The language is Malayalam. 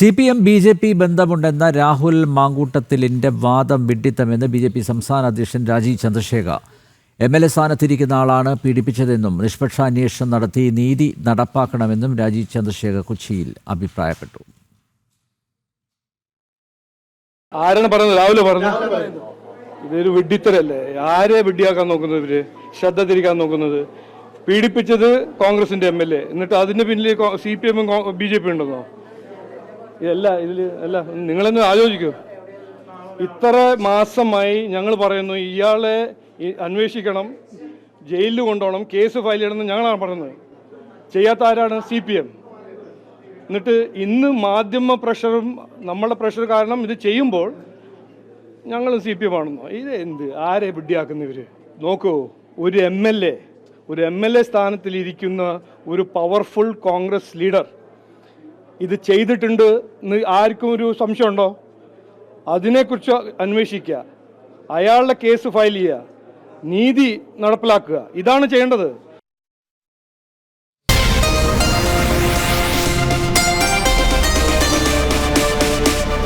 C P M B J P ബന്ധമുണ്ടെന്ന Rahul മാങ്കൂട്ടത്തിലിന്റെ വാദം വിഡിത്തമെന്ന് ബി ജെ പി സംസ്ഥാന അധ്യക്ഷൻ Rajeev Chandrasekhar. M L A സ്ഥാനത്തിരിക്കുന്ന ആളാണ് പീഡിപ്പിച്ചതെന്നും നിഷ്പക്ഷ അന്വേഷണം നടത്തി നീതി നടപ്പാക്കണമെന്നും രാജീവ് ചന്ദ്രശേഖർ കൊച്ചിയിൽ അഭിപ്രായപ്പെട്ടു. ആരാണ് പറഞ്ഞത് രാഹുൽ പറഞ്ഞു ഇതൊരു വിഡ്ഢിത്തരല്ലേ? ആരെ വിഡ്ഢിയാക്കാൻ നോക്കുന്നത് ഇവർ? ശ്രദ്ധ തിരിക്കാൻ നോക്കുന്നത്? പീഡിപ്പിച്ചത് കോൺഗ്രസിന്റെ എം എൽ എ. എന്നിട്ട് അതിന് പിന്നിൽ സി പി എമ്മും ബി ജെ പി ഉണ്ടെന്നോ? ഇതല്ല ഇതിൽ അല്ല നിങ്ങളൊന്ന് ആലോചിക്കൂ. ഇത്ര മാസമായി ഞങ്ങൾ പറയുന്നു ഇയാളെ അന്വേഷിക്കണം ജയിലിൽ കൊണ്ടുപോകണം കേസ് ഫയൽ ചെയ്യണമെന്ന് ഞങ്ങളാണ് പറയുന്നത്. ചെയ്യാത്ത ആരാണ്? C P M. എന്നിട്ട് ഇന്ന് മാധ്യമ പ്രഷറും നമ്മളുടെ പ്രഷർ കാരണം ഇത് ചെയ്യുമ്പോൾ ഞങ്ങൾ സി പി എം ആണെന്നോ? ഇത് എന്ത്? ആരെ വിഡ്ഢിയാക്കുന്ന ഇവർ? നോക്കൂ ഒരു എം എൽ എ ഒരു എം എൽ എ സ്ഥാനത്തിലിരിക്കുന്ന ഒരു പവർഫുൾ കോൺഗ്രസ് ലീഡർ ഇത് ചെയ്തിട്ടുണ്ട് എന്ന് ആർക്കും ഒരു സംശയമുണ്ടോ? അതിനെക്കുറിച്ച് അന്വേഷിക്കുക. അയാളുടെ കേസ് ഫയൽ ചെയ്യുക. നീതി നടപ്പിലാക്കുക. ഇതാണ് ചെയ്യേണ്ടത്.